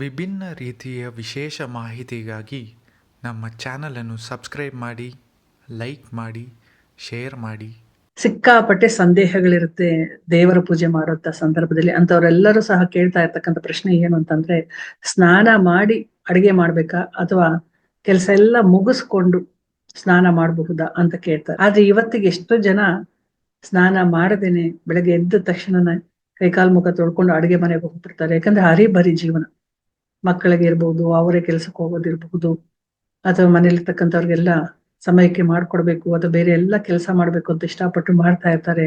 ವಿಭಿನ್ನ ರೀತಿಯ ವಿಶೇಷ ಮಾಹಿತಿಗಾಗಿ ನಮ್ಮ ಚಾನಲನ್ನು ಸಬ್ಸ್ಕ್ರೈಬ್ ಮಾಡಿ, ಲೈಕ್ ಮಾಡಿ, ಶೇರ್ ಮಾಡಿ. ಸಿಕ್ಕಾಪಟ್ಟೆ ಸಂದೇಹಗಳಿರುತ್ತೆ ದೇವರ ಪೂಜೆ ಮಾಡುವಂತ ಸಂದರ್ಭದಲ್ಲಿ ಅಂತವರೆಲ್ಲರೂ ಸಹ ಕೇಳ್ತಾ ಇರ್ತಕ್ಕಂತ ಪ್ರಶ್ನೆ ಏನು ಅಂತಂದ್ರೆ, ಸ್ನಾನ ಮಾಡಿ ಅಡಿಗೆ ಮಾಡ್ಬೇಕಾ ಅಥವಾ ಕೆಲಸ ಎಲ್ಲ ಮುಗಿಸ್ಕೊಂಡು ಸ್ನಾನ ಮಾಡಬಹುದಾ ಅಂತ ಕೇಳ್ತಾರೆ. ಆದ್ರೆ ಇವತ್ತಿಗೆ ಎಷ್ಟೋ ಜನ ಸ್ನಾನ ಮಾಡದೇನೆ ಬೆಳಗ್ಗೆ ಎದ್ದ ತಕ್ಷಣ ಕೈಕಾಲು ಮುಖ ತೊಳ್ಕೊಂಡು ಅಡಿಗೆ ಮನೆಗೆ ಹೋಗ್ಬಿಡ್ತಾರೆ ಯಾಕಂದ್ರೆ ಹರಿಬರಿ ಜೀವನ. ಮಕ್ಕಳಿಗೆ ಇರ್ಬಹುದು ಅವರೇ ಕೆಲಸಕ್ಕೆ ಹೋಗೋದಿರ್ಬಹುದು ಅಥವಾ ಮನೇಲಿರ್ತಕ್ಕಂಥವ್ರಿಗೆಲ್ಲ ಸಮಯಕ್ಕೆ ಮಾಡ್ಕೊಡ್ಬೇಕು, ಅಥವಾ ಬೇರೆ ಎಲ್ಲ ಕೆಲಸ ಮಾಡ್ಬೇಕು ಅಂತ ಇಷ್ಟಪಟ್ಟು ಮಾಡ್ತಾ ಇರ್ತಾರೆ.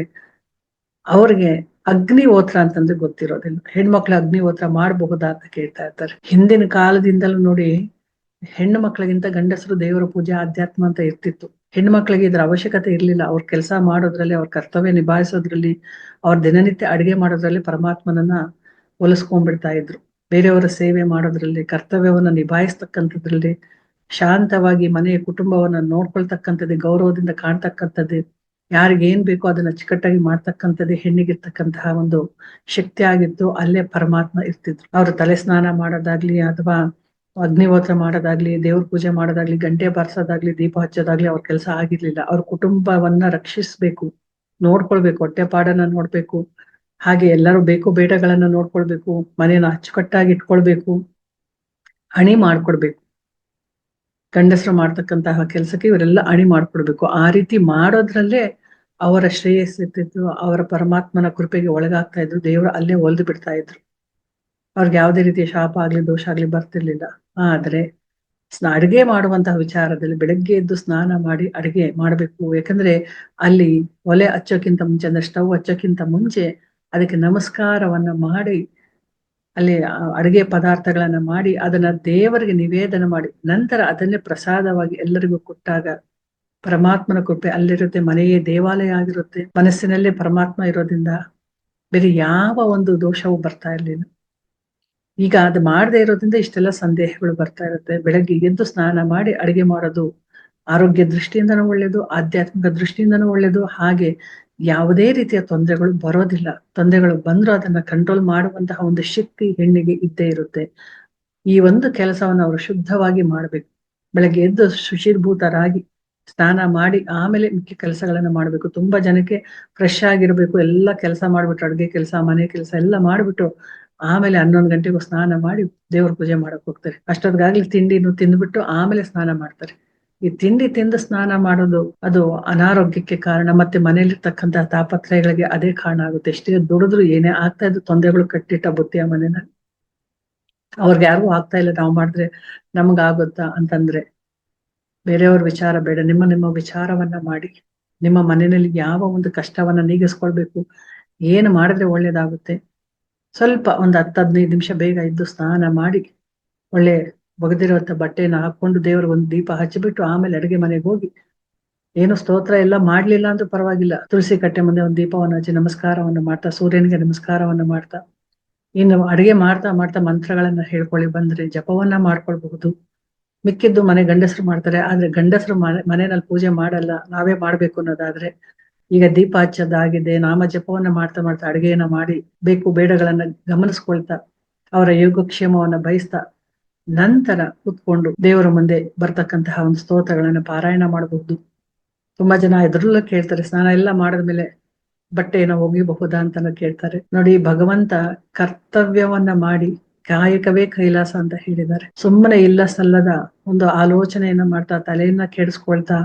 ಅವ್ರಿಗೆ ಅಗ್ನಿಹೋತ್ರ ಅಂತಂದ್ರೆ ಗೊತ್ತಿರೋದಿಲ್ಲ. ಹೆಣ್ಮಕ್ಳು ಅಗ್ನಿಹೋತ್ರ ಮಾಡಬಹುದಾ ಅಂತ ಕೇಳ್ತಾ ಇರ್ತಾರೆ. ಹಿಂದಿನ ಕಾಲದಿಂದಲೂ ನೋಡಿ, ಹೆಣ್ಣು ಮಕ್ಕಳಿಗಿಂತ ಗಂಡಸರು ದೇವರ ಪೂಜೆ ಆಧ್ಯಾತ್ಮ ಅಂತ ಇರ್ತಿತ್ತು. ಹೆಣ್ಮಕ್ಳಿಗೆ ಇದ್ರ ಅವಶ್ಯಕತೆ ಇರ್ಲಿಲ್ಲ. ಅವ್ರ ಕೆಲಸ ಮಾಡೋದ್ರಲ್ಲಿ, ಅವ್ರ ಕರ್ತವ್ಯ ನಿಭಾಯಿಸೋದ್ರಲ್ಲಿ, ಅವ್ರ ದಿನನಿತ್ಯ ಅಡಿಗೆ ಮಾಡೋದ್ರಲ್ಲಿ ಪರಮಾತ್ಮನನ್ನ ಹೋಲಿಸ್ಕೊಂಡ್ಬಿಡ್ತಾ ಇದ್ರು. ಬೇರೆಯವರ ಸೇವೆ ಮಾಡೋದ್ರಲ್ಲಿ, ಕರ್ತವ್ಯವನ್ನ ನಿಭಾಯಿಸ್ತಕ್ಕಂಥದ್ರಲ್ಲಿ, ಶಾಂತವಾಗಿ ಮನೆಯ ಕುಟುಂಬವನ್ನ ನೋಡ್ಕೊಳ್ತಕ್ಕಂಥದ್ದು, ಗೌರವದಿಂದ ಕಾಣ್ತಕ್ಕಂಥದ್ದು ಯಾರಿಗೇನ್ ಬೇಕೋ ಅದನ್ನ ಅಚ್ಚುಕಟ್ಟಾಗಿ ಮಾಡ್ತಕ್ಕಂಥದ್ದು ಹೆಣ್ಣಿಗಿರ್ತಕ್ಕಂತಹ ಒಂದು ಶಕ್ತಿ ಆಗಿತ್ತು ಅಲ್ಲೇ ಪರಮಾತ್ಮ ಇರ್ತಿದ್ರು. ಅವ್ರು ತಲೆ ಸ್ನಾನ ಮಾಡೋದಾಗ್ಲಿ ಅಥವಾ ಅಗ್ನಿಹೋತ್ರ ಮಾಡೋದಾಗ್ಲಿ, ದೇವ್ರ ಪೂಜೆ ಮಾಡೋದಾಗ್ಲಿ, ಗಂಟೆ ಬಾರಿಸೋದಾಗ್ಲಿ, ದೀಪ ಹಚ್ಚೋದಾಗ್ಲಿ ಅವ್ರ ಕೆಲಸ ಆಗಿರ್ಲಿಲ್ಲ. ಅವ್ರ ಕುಟುಂಬವನ್ನ ರಕ್ಷಿಸ್ಬೇಕು, ನೋಡ್ಕೊಳ್ಬೇಕು ಹೊಟ್ಟೆಪಾಡನ್ನ ನೋಡ್ಬೇಕು. ಹಾಗೆ ಎಲ್ಲರೂ ಬೇಕು ಬೇಟಗಳನ್ನ ನೋಡ್ಕೊಳ್ಬೇಕು, ಮನೆಯನ್ನ ಅಚ್ಚುಕಟ್ಟಾಗಿ ಇಟ್ಕೊಳ್ಬೇಕು ಹಣಿ ಮಾಡ್ಕೊಡ್ಬೇಕು. ಗಂಡಸರು ಮಾಡ್ತಕ್ಕಂತಹ ಕೆಲಸಕ್ಕೆ ಇವರೆಲ್ಲ ಅಣಿ ಮಾಡ್ಕೊಡ್ಬೇಕು. ಆ ರೀತಿ ಮಾಡೋದ್ರಲ್ಲೇ ಅವರ ಶ್ರೇಯಸ್ಸಿತ್ತು ಅವರ ಪರಮಾತ್ಮನ ಕೃಪೆಗೆ ಒಳಗಾಗ್ತಾ ಇದ್ರು, ದೇವರು ಅಲ್ಲೇ ಒಲ್ದು ಬಿಡ್ತಾ ಇದ್ರು. ಅವ್ರಿಗೆ ಯಾವುದೇ ರೀತಿಯ ಶಾಪ ಆಗ್ಲಿ, ದೋಷ ಆಗ್ಲಿ ಬರ್ತಿರ್ಲಿಲ್ಲ. ಆದ್ರೆ ಅಡಿಗೆ ಮಾಡುವಂತಹ ವಿಚಾರದಲ್ಲಿ ಬೆಳಗ್ಗೆ ಎದ್ದು ಸ್ನಾನ ಮಾಡಿ ಅಡಿಗೆ ಮಾಡ್ಬೇಕು. ಯಾಕಂದ್ರೆ ಅಲ್ಲಿ ಒಲೆ ಹಚ್ಚೋಕ್ಕಿಂತ ಮುಂಚೆ ಅಂದ್ರೆ ಸ್ಟವ್ ಹಚ್ಚೋಕ್ಕಿಂತ ಮುಂಚೆ ಅದಕ್ಕೆ ನಮಸ್ಕಾರವನ್ನ ಮಾಡಿ, ಅಲ್ಲಿ ಅಡುಗೆ ಪದಾರ್ಥಗಳನ್ನ ಮಾಡಿ, ಅದನ್ನ ದೇವರಿಗೆ ನಿವೇದನೆ ಮಾಡಿ, ನಂತರ ಅದನ್ನೇ ಪ್ರಸಾದವಾಗಿ ಎಲ್ಲರಿಗೂ ಕೊಟ್ಟಾಗ ಪರಮಾತ್ಮನ ಕೃಪೆ ಅಲ್ಲಿರುತ್ತೆ, ಮನೆಯೇ ದೇವಾಲಯ ಆಗಿರುತ್ತೆ, ಮನಸ್ಸಿನಲ್ಲೇ ಪರಮಾತ್ಮ ಇರೋದ್ರಿಂದ ಬೇರೆ ಯಾವ ಒಂದು ದೋಷವೂ ಬರ್ತಾ ಇರಲಿಲ್ಲ. ಈಗ ಅದು ಮಾಡದೇ ಇರೋದ್ರಿಂದ ಇಷ್ಟೆಲ್ಲ ಸಂದೇಹಗಳು ಬರ್ತಾ ಇರುತ್ತೆ. ಬೆಳಗ್ಗೆ ಎದ್ದು ಸ್ನಾನ ಮಾಡಿ ಅಡುಗೆ ಮಾಡೋದು ಆರೋಗ್ಯ ದೃಷ್ಟಿಯಿಂದನೂ ಒಳ್ಳೇದು, ಆಧ್ಯಾತ್ಮಿಕ ದೃಷ್ಟಿಯಿಂದನೂ ಒಳ್ಳೇದು. ಹಾಗೆ ಯಾವುದೇ ರೀತಿಯ ತೊಂದರೆಗಳು ಬರೋದಿಲ್ಲ. ತೊಂದರೆಗಳು ಬಂದ್ರು ಅದನ್ನ ಕಂಟ್ರೋಲ್ ಮಾಡುವಂತಹ ಒಂದು ಶಕ್ತಿ ಹೆಣ್ಣಿಗೆ ಇದ್ದೇ ಇರುತ್ತೆ. ಈ ಒಂದು ಕೆಲಸವನ್ನು ಅವರು ಶುದ್ಧವಾಗಿ ಮಾಡ್ಬೇಕು. ಬೆಳಗ್ಗೆ ಎದ್ದು ಶುಚಿರ್ಭೂತರಾಗಿ ಸ್ನಾನ ಮಾಡಿ ಆಮೇಲೆ ಮುಖ್ಯ ಕೆಲಸಗಳನ್ನ ಮಾಡ್ಬೇಕು. ತುಂಬಾ ಜನಕ್ಕೆ ಫ್ರೆಶ್ ಆಗಿರ್ಬೇಕು. ಎಲ್ಲ ಕೆಲಸ ಮಾಡ್ಬಿಟ್ಟು ಅಡುಗೆ ಕೆಲಸ, ಮನೆ ಕೆಲಸ ಎಲ್ಲ ಮಾಡ್ಬಿಟ್ಟು ಆಮೇಲೆ ಹನ್ನೊಂದು ಗಂಟೆಗೂ ಸ್ನಾನ ಮಾಡಿ ದೇವ್ರ ಪೂಜೆ ಮಾಡಕ್ ಹೋಗ್ತಾರೆ. ಅಷ್ಟೊತ್ತಿಗಾಗ್ಲಿ ತಿಂಡಿನು ತಿಂದ್ಬಿಟ್ಟು ಆಮೇಲೆ ಸ್ನಾನ ಮಾಡ್ತಾರೆ. ಈ ತಿಂಡಿ ತಿಂದು ಸ್ನಾನ ಮಾಡೋದು ಅದು ಅನಾರೋಗ್ಯಕ್ಕೆ ಕಾರಣ, ಮತ್ತೆ ಮನೆಯಲ್ಲಿರ್ತಕ್ಕಂತಹ ತಾಪತ್ರಯಗಳಿಗೆ ಅದೇ ಕಾರಣ ಆಗುತ್ತೆ. ಎಷ್ಟೇ ದುಡಿದ್ರು ಏನೇ ಆಗ್ತಾ ಇದ್ದು ತೊಂದರೆಗಳು ಕಟ್ಟಿಟ್ಟ ಬುತ್ತಿಯ ಮನೇನ. ಅವ್ರಿಗೆ ಯಾರಿಗೂ ಆಗ್ತಾ ಇಲ್ಲ, ನಾವು ಮಾಡಿದ್ರೆ ನಮ್ಗಾಗುತ್ತಾ ಅಂತಂದ್ರೆ ಬೇರೆಯವ್ರ ವಿಚಾರ ಬೇಡ. ನಿಮ್ಮ ನಿಮ್ಮ ವಿಚಾರವನ್ನ ಮಾಡಿ, ನಿಮ್ಮ ಮನೆಯಲ್ಲಿ ಯಾವ ಒಂದು ಕಷ್ಟವನ್ನ ನೀಗಿಸ್ಕೊಳ್ಬೇಕು, ಏನು ಮಾಡಿದ್ರೆ ಒಳ್ಳೇದಾಗುತ್ತೆ. ಸ್ವಲ್ಪ ಒಂದು ಹತ್ತು ಹದಿನೈದು ನಿಮಿಷ ಬೇಗ ಇದ್ದು ಸ್ನಾನ ಮಾಡಿ, ಒಳ್ಳೆ ಒಗೆದಿರುವಂತ ಬಟ್ಟೆಯನ್ನು ಹಾಕೊಂಡು ದೇವರು ಒಂದು ದೀಪ ಹಚ್ಚಿಬಿಟ್ಟು ಆಮೇಲೆ ಅಡುಗೆ ಮನೆಗೆ ಹೋಗಿ. ಏನು ಸ್ತೋತ್ರ ಎಲ್ಲ ಮಾಡ್ಲಿಲ್ಲ ಅಂದ್ರೂ ಪರವಾಗಿಲ್ಲ. ತುಳಸಿ ಕಟ್ಟೆ ಮುಂದೆ ಒಂದು ದೀಪವನ್ನು ಹಚ್ಚಿ ನಮಸ್ಕಾರವನ್ನು ಮಾಡ್ತಾ, ಸೂರ್ಯನಿಗೆ ನಮಸ್ಕಾರವನ್ನು ಮಾಡ್ತಾ, ಇನ್ನು ಅಡಿಗೆ ಮಾಡ್ತಾ ಮಾಡ್ತಾ ಮಂತ್ರಗಳನ್ನ ಹೇಳ್ಕೊಳ್ಳಿ. ಬಂದ್ರೆ ಜಪವನ್ನ ಮಾಡ್ಕೊಳ್ಬಹುದು. ಮಿಕ್ಕಿದ್ದು ಮನೆ ಗಂಡಸರು ಮಾಡ್ತಾರೆ, ಆದ್ರೆ ಗಂಡಸರು ಮನೆ, ಮನೆಯಲ್ಲಿ ಪೂಜೆ ಮಾಡಲ್ಲ, ನಾವೇ ಮಾಡ್ಬೇಕು ಅನ್ನೋದಾದ್ರೆ ಈಗ ದೀಪ ಹಚ್ಚದಾಗಿದೆ, ನಾಮ ಜಪವನ್ನ ಮಾಡ್ತಾ ಮಾಡ್ತಾ ಅಡುಗೆಯನ್ನ ಮಾಡಿ ಬೇಕು ಬೇಡಗಳನ್ನ ಗಮನಿಸ್ಕೊಳ್ತಾ, ಅವರ ಯೋಗಕ್ಷೇಮವನ್ನ ಬಯಸ್ತಾ ನಂತರ ಕುತ್ಕೊಂಡು ದೇವರ ಮುಂದೆ ಬರ್ತಕ್ಕಂತಹ ಒಂದು ಸ್ತೋತ್ರಗಳನ್ನ ಪಾರಾಯಣ ಮಾಡಬಹುದು. ತುಂಬಾ ಜನ ಎದುರಲ್ಲ ಕೇಳ್ತಾರೆ, ಸ್ನಾನ ಎಲ್ಲ ಮಾಡಿದ್ಮೇಲೆ ಬಟ್ಟೆಯನ್ನು ಒಗಿಬಹುದಾ ಅಂತ ಕೇಳ್ತಾರೆ. ನೋಡಿ, ಭಗವಂತ ಕರ್ತವ್ಯವನ್ನ ಮಾಡಿ ಕಾಯಕವೇ ಕೈಲಾಸ ಅಂತ ಹೇಳಿದ್ದಾರೆ. ಸುಮ್ಮನೆ ಇಲ್ಲ ಸಲ್ಲದ ಒಂದು ಆಲೋಚನೆಯನ್ನ ಮಾಡ್ತಾ, ತಲೆಯನ್ನ ಕೆಡಿಸ್ಕೊಳ್ತಾ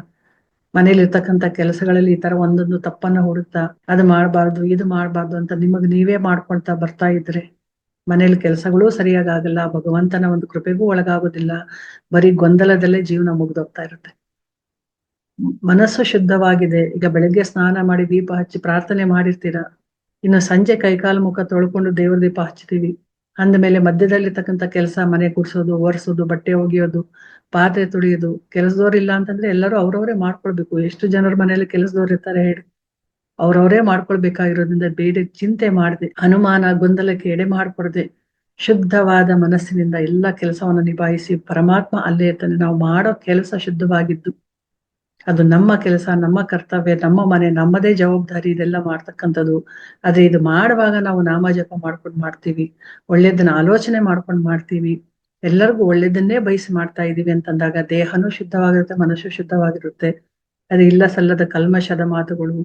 ಮನೇಲಿ ಇರ್ತಕ್ಕಂಥ ಕೆಲಸಗಳಲ್ಲಿ ಈ ತರ ಒಂದೊಂದು ತಪ್ಪನ್ನ ಹುಡುಕ್ತಾ, ಅದು ಮಾಡಬಾರ್ದು, ಇದು ಮಾಡಬಾರ್ದು ಅಂತ ನಿಮಗ್ ನೀವೇ ಮಾಡ್ಕೊಳ್ತಾ ಬರ್ತಾ ಇದ್ರೆ ಮನೇಲಿ ಕೆಲಸಗಳು ಸರಿಯಾಗಿ ಭಗವಂತನ ಒಂದು ಕೃಪೆಗೂ ಒಳಗಾಗೋದಿಲ್ಲ, ಬರೀ ಗೊಂದಲದಲ್ಲೇ ಜೀವನ ಮುಗ್ದೋಗ್ತಾ ಇರುತ್ತೆ. ಮನಸ್ಸು ಶುದ್ಧವಾಗಿದೆ, ಈಗ ಬೆಳಗ್ಗೆ ಸ್ನಾನ ಮಾಡಿ ದೀಪ ಹಚ್ಚಿ ಪ್ರಾರ್ಥನೆ ಮಾಡಿರ್ತೀರಾ? ಇನ್ನು ಸಂಜೆ ಕೈಕಾಲು ಮುಖ ತೊಳ್ಕೊಂಡು ದೇವ್ರ ದೀಪ ಹಚ್ತೀವಿ. ಅಂದಮೇಲೆ ಮಧ್ಯದಲ್ಲಿರ್ತಕ್ಕಂಥ ಕೆಲಸ, ಮನೆ ಕುಡ್ಸೋದು ಒರೆಸೋದು, ಬಟ್ಟೆ ಒಗೆಯೋದು, ಪಾತ್ರೆ ತುಳಿಯೋದು, ಕೆಲಸದವ್ರು ಇಲ್ಲ ಅಂತಂದ್ರೆ ಎಲ್ಲರೂ ಅವ್ರವರೇ ಮಾಡ್ಕೊಳ್ಬೇಕು. ಎಷ್ಟು ಜನರ ಮನೇಲಿ ಕೆಲಸದವ್ರು ಇರ್ತಾರೆ ಹೇಳಿ. ಅವ್ರವರೇ ಮಾಡ್ಕೊಳ್ಬೇಕಾಗಿರೋದ್ರಿಂದ ಬೇರೆ ಚಿಂತೆ ಮಾಡದೆ, ಅನುಮಾನ, ಗೊಂದಲಕ್ಕೆ ಎಡೆ ಮಾಡ್ಕೊಡದೆ ಶುದ್ಧವಾದ ಮನಸ್ಸಿನಿಂದ ಎಲ್ಲ ಕೆಲಸವನ್ನು ನಿಭಾಯಿಸಿ ಪರಮಾತ್ಮ ಅಲ್ಲೇ ಇರ್ತಾನೆ. ನಾವು ಮಾಡೋ ಕೆಲಸ ಶುದ್ಧವಾಗಿದ್ದು, ಅದು ನಮ್ಮ ಕೆಲಸ, ನಮ್ಮ ಕರ್ತವ್ಯ, ನಮ್ಮ ಮನೆ, ನಮ್ಮದೇ ಜವಾಬ್ದಾರಿ ಇದೆಲ್ಲ ಮಾಡ್ತಕ್ಕಂಥದ್ದು. ಆದ್ರೆ ಇದು ಮಾಡುವಾಗ ನಾವು ನಾಮ ಜಪ ಮಾಡ್ಕೊಂಡು ಮಾಡ್ತೀವಿ, ಒಳ್ಳೇದನ್ನ ಆಲೋಚನೆ ಮಾಡ್ಕೊಂಡು ಮಾಡ್ತೀವಿ. ಎಲ್ಲರಿಗೂ ಒಳ್ಳೇದನ್ನೇ ಬಯಸಿ ಮಾಡ್ತಾ ಇದೀವಿ ಅಂತಂದಾಗ ದೇಹನೂ ಶುದ್ಧವಾಗಿರುತ್ತೆ, ಮನಸ್ಸು ಶುದ್ಧವಾಗಿರುತ್ತೆ. ಅದು ಇಲ್ಲ ಸಲ್ಲದ ಕಲ್ಮಶದ ಮಾತುಗಳು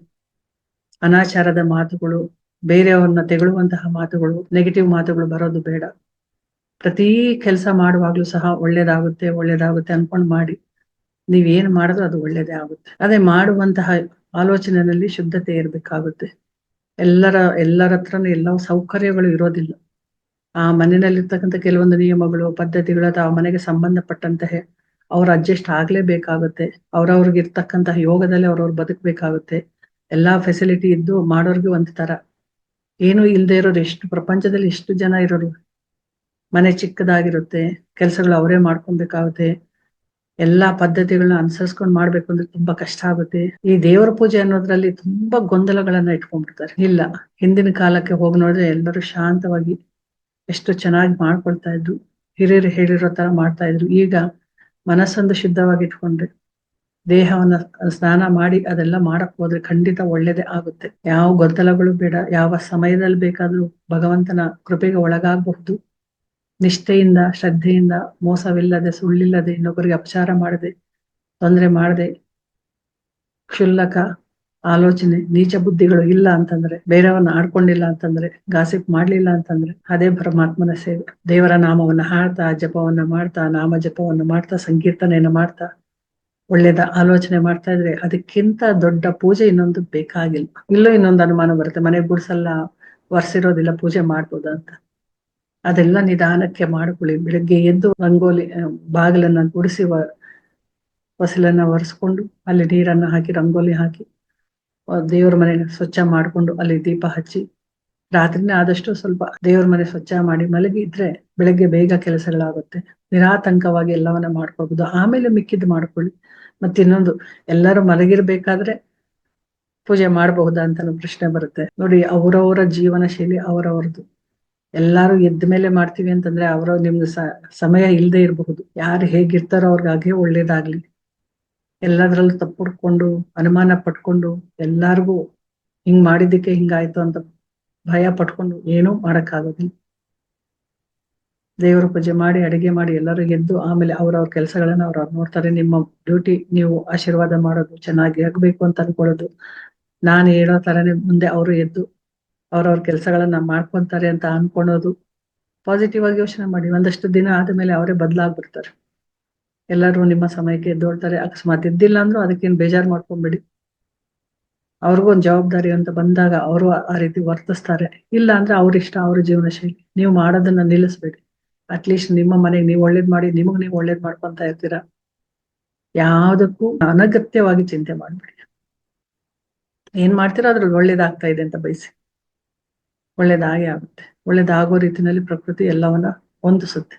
ಅನಾಚಾರದ ಮಾತುಗಳು, ಬೇರೆಯವ್ರನ್ನ ತೆಗಳುವಂತಹ ಮಾತುಗಳು ನೆಗೆಟಿವ್ ಮಾತುಗಳು ಬರೋದು ಬೇಡ. ಪ್ರತಿ ಕೆಲಸ ಮಾಡುವಾಗ್ಲೂ ಸಹ ಒಳ್ಳೇದಾಗುತ್ತೆ ಒಳ್ಳೇದಾಗುತ್ತೆ ಅನ್ಕೊಂಡು ಮಾಡಿ. ನೀವ್ ಏನ್ ಮಾಡಿದ್ರು ಅದು ಒಳ್ಳೇದೇ ಆಗುತ್ತೆ. ಅದೇ ಮಾಡುವಂತಹ ಆಲೋಚನೆಯಲ್ಲಿ ಶುದ್ಧತೆ ಇರ್ಬೇಕಾಗುತ್ತೆ. ಎಲ್ಲರ ಎಲ್ಲರ ಹತ್ರನೂ ಎಲ್ಲ ಸೌಕರ್ಯಗಳು ಇರೋದಿಲ್ಲ. ಆ ಮನೆಯಲ್ಲಿರ್ತಕ್ಕಂಥ ಕೆಲವೊಂದು ನಿಯಮಗಳು, ಪದ್ಧತಿಗಳು ಅಥವಾ ಆ ಮನೆಗೆ ಸಂಬಂಧಪಟ್ಟಂತಹ ಅವ್ರು ಅಡ್ಜಸ್ಟ್ ಆಗ್ಲೇಬೇಕಾಗುತ್ತೆ. ಅವ್ರವ್ರಿಗೆ ಇರ್ತಕ್ಕಂತಹ ಯೋಗದಲ್ಲಿ ಅವ್ರವ್ರು ಬದುಕ್ಬೇಕಾಗುತ್ತೆ. ಎಲ್ಲಾ ಫೆಸಿಲಿಟಿ ಇದ್ದು ಮಾಡೋರ್ಗೆ ಒಂದ್ ತರ. ಏನು ಇಲ್ಲದೆ ಇರೋರು ಎಷ್ಟು, ಪ್ರಪಂಚದಲ್ಲಿ ಎಷ್ಟು ಜನ ಇರೋರು? ಮನೆ ಚಿಕ್ಕದಾಗಿರುತ್ತೆ, ಕೆಲಸಗಳು ಅವರೇ ಮಾಡ್ಕೊಬೇಕಾಗುತ್ತೆ. ಎಲ್ಲಾ ಪದ್ಧತಿಗಳನ್ನ ಅನುಸರಿಸ್ಕೊಂಡು ಮಾಡ್ಬೇಕು ಅಂದ್ರೆ ತುಂಬಾ ಕಷ್ಟ ಆಗುತ್ತೆ. ಈ ದೇವರ ಪೂಜೆ ಅನ್ನೋದ್ರಲ್ಲಿ ತುಂಬಾ ಗೊಂದಲಗಳನ್ನ ಇಟ್ಕೊಂಡ್ಬಿಡ್ತಾರೆ. ಇಲ್ಲ, ಹಿಂದಿನ ಕಾಲಕ್ಕೆ ಹೋಗಿ ನೋಡಿದ್ರೆ ಎಲ್ಲರೂ ಶಾಂತವಾಗಿ ಎಷ್ಟು ಚೆನ್ನಾಗಿ ಮಾಡ್ಕೊಳ್ತಾ ಇದ್ರು. ಹಿರಿಯರು ಹೇಳಿರೋ ತರ ಮಾಡ್ತಾ ಇದ್ರು. ಈಗ ಮನಸ್ಸೊಂದು ಶುದ್ಧವಾಗಿ ಇಟ್ಕೊಂಡ್ರೆ ದೇಹವನ್ನ ಸ್ನಾನ ಮಾಡಿ ಅದೆಲ್ಲ ಮಾಡಕ್ ಹೋದ್ರೆ ಖಂಡಿತ ಒಳ್ಳೇದೇ ಆಗುತ್ತೆ. ಯಾವ ಗೊಂದಲಗಳು ಬೇಡ, ಯಾವ ಸಮಯದಲ್ಲಿ ಬೇಕಾದ್ರೂ ಭಗವಂತನ ಕೃಪೆಗೆ ಒಳಗಾಗಬಹುದು. ನಿಷ್ಠೆಯಿಂದ, ಶ್ರದ್ಧೆಯಿಂದ, ಮೋಸವಿಲ್ಲದೆ, ಸುಳ್ಳಿಲ್ಲದೆ ಇನ್ನೊಬ್ಬರಿಗೆ ಅಪಚಾರ ಮಾಡದೆ, ತೊಂದರೆ ಮಾಡದೆ, ಕ್ಷುಲ್ಲಕ ಆಲೋಚನೆ, ನೀಚ ಬುದ್ಧಿಗಳು ಇಲ್ಲ ಅಂತಂದ್ರೆ ಬೇರೆಯವನ್ನ ಆಡ್ಕೊಂಡಿಲ್ಲ ಅಂತಂದ್ರೆ, ಗಾಸಿಪ್ ಮಾಡ್ಲಿಲ್ಲ ಅಂತಂದ್ರೆ, ಅದೇ ಪರಮಾತ್ಮನ ಸೇವೆ. ದೇವರ ನಾಮವನ್ನ ಹಾಡ್ತಾ, ಜಪವನ್ನ ಮಾಡ್ತಾ, ನಾಮ ಜಪವನ್ನ ಮಾಡ್ತಾ, ಸಂಕೀರ್ತನೆಯನ್ನ ಮಾಡ್ತಾ ಒಳ್ಳೇದ ಆಲೋಚನೆ ಮಾಡ್ತಾ ಇದ್ರೆ ಅದಕ್ಕಿಂತ ದೊಡ್ಡ ಪೂಜೆ ಇನ್ನೊಂದು ಬೇಕಾಗಿಲ್ಲ. ಇಲ್ಲೋ ಇನ್ನೊಂದು ಅನುಮಾನ ಬರುತ್ತೆ, ಮನೆ ಗುಡ್ಸಲ್ಲ ಒರ್ಸಿರೋದಿಲ್ಲ, ಪೂಜೆ ಮಾಡ್ಬೋದ ಅಂತ. ಅದೆಲ್ಲ ನಿಧಾನಕ್ಕೆ ಮಾಡ್ಕೊಳ್ಳಿ. ಬೆಳಗ್ಗೆ ಎದ್ದು ರಂಗೋಲಿ ಬಾಗಿಲನ್ನ ಗುಡಿಸಿ ಹೊಸಲನ್ನ ಒರೆಸ್ಕೊಂಡು ಅಲ್ಲಿ ನೀರನ್ನ ಹಾಕಿ, ರಂಗೋಲಿ ಹಾಕಿ ದೇವ್ರ ಮನೆ ಸ್ವಚ್ಛ ಮಾಡ್ಕೊಂಡು ಅಲ್ಲಿ ದೀಪ ಹಚ್ಚಿ, ರಾತ್ರಿನೇ ಆದಷ್ಟು ಸ್ವಲ್ಪ ದೇವ್ರ ಮನೆ ಸ್ವಚ್ಛ ಮಾಡಿ ಮಲಗಿದ್ರೆ ಬೆಳಗ್ಗೆ ಬೇಗ ಕೆಲಸಗಳಾಗುತ್ತೆ. ನಿರಾತಂಕವಾಗಿ ಎಲ್ಲವನ್ನ ಮಾಡ್ಕೋಬಹುದು ಆಮೇಲೆ ಮಿಕ್ಕಿದ್ದು ಮಾಡ್ಕೊಳ್ಳಿ. ಮತ್ತೆ ಇನ್ನೊಂದು, ಎಲ್ಲರೂ ಮಲಗಿರ್ಬೇಕಾದ್ರೆ ಪೂಜೆ ಮಾಡಬಹುದಾ ಅಂತ ಪ್ರಶ್ನೆ ಬರುತ್ತೆ. ನೋಡಿ, ಅವರವರ ಜೀವನ ಶೈಲಿ ಅವರವರದು ಎಲ್ಲಾರು ಎದ್ದ ಮೇಲೆ ಮಾಡ್ತೀವಿ ಅಂತಂದ್ರೆ ಅವರ ನಿಮ್ದು ಸಮಯ ಇಲ್ಲದೆ ಇರಬಹುದು. ಯಾರು ಹೇಗಿರ್ತಾರೋ ಅವ್ರಿಗಾಗೆ ಒಳ್ಳೇದಾಗ್ಲಿ. ಎಲ್ಲದ್ರಲ್ಲೂ ತಪ್ಪುಡ್ಕೊಂಡು, ಅನುಮಾನ ಪಟ್ಕೊಂಡು, ಎಲ್ಲಾರ್ಗೂ ಹಿಂಗ್ ಮಾಡಿದ್ದಕ್ಕೆ ಹಿಂಗಾಯ್ತು ಅಂತ ಭಯ ಪಟ್ಕೊಂಡು ಏನೂ ಮಾಡಕ್ಕಾಗೋದಿಲ್ಲ. ದೇವರ ಪೂಜೆ ಮಾಡಿ, ಅಡಿಗೆ ಮಾಡಿ, ಎಲ್ಲರೂ ಎದ್ದು ಆಮೇಲೆ ಅವ್ರವ್ರ ಕೆಲಸಗಳನ್ನ ಅವ್ರವ್ರು ನೋಡ್ತಾರೆ. ನಿಮ್ಮ ಡ್ಯೂಟಿ ನೀವು ಆಶೀರ್ವಾದ ಮಾಡೋದು, ಚೆನ್ನಾಗಿ ಆಗ್ಬೇಕು ಅಂತ ಅನ್ಕೊಳ್ಳೋದು. ನಾನು ಹೇಳೋ ತರನೇ ಮುಂದೆ ಅವರು ಎದ್ದು ಅವ್ರವ್ರ ಕೆಲಸಗಳನ್ನ ಮಾಡ್ಕೊಂತಾರೆ ಅಂತ ಅನ್ಕೊಳೋದು ಪಾಸಿಟಿವ್ ಆಗಿ ಯೋಚನೆ ಮಾಡಿ. ಒಂದಷ್ಟು ದಿನ ಆದಮೇಲೆ ಅವರೇ ಬದಲಾಗ್ಬಿಡ್ತಾರೆ. ಎಲ್ಲರೂ ನಿಮ್ಮ ಸಮಯಕ್ಕೆ ಎದ್ದೋಳ್ತಾರೆ. ಅಕಸ್ಮಾತ್ ಇದ್ದಿಲ್ಲ ಅಂದ್ರೂ ಅದಕ್ಕೇನು ಬೇಜಾರ್ ಮಾಡ್ಕೊಂಡ್ಬಿಡಿ ಅವ್ರಿಗೂ ಒಂದು ಜವಾಬ್ದಾರಿ ಅಂತ ಬಂದಾಗ ಅವರು ಆ ರೀತಿ ವರ್ತಿಸ್ತಾರೆ. ಇಲ್ಲ ಅಂದ್ರೆ ಅವ್ರ ಇಷ್ಟ ಅವ್ರ ಜೀವನ ಶೈಲಿ ನೀವು ಮಾಡೋದನ್ನ ನಿಲ್ಲಿಸ್ಬೇಡಿ. ಅಟ್ಲೀಸ್ಟ್ ನಿಮ್ಮ ಮನೆಗೆ ನೀವು ಒಳ್ಳೇದ್ ಮಾಡಿ, ನಿಮಗ್ ನೀವು ಒಳ್ಳೇದ್ ಮಾಡ್ಕೊಂತ ಇರ್ತೀರಾ? ಯಾವ್ದಕ್ಕೂ ಅನಗತ್ಯವಾಗಿ ಚಿಂತೆ ಮಾಡ್ಬೇಡಿ. ಏನ್ ಮಾಡ್ತೀರಾ ಅದ್ರಲ್ಲಿ ಒಳ್ಳೇದಾಗ್ತಾ ಇದೆ ಅಂತ ಬಯಸಿ. ಒಳ್ಳೇದಾಗೇ ಆಗುತ್ತೆ. ಒಳ್ಳೇದಾಗೋ ರೀತಿನಲ್ಲಿ ಪ್ರಕೃತಿ ಎಲ್ಲವನ್ನ ಹೊಂದಿಸುತ್ತೆ.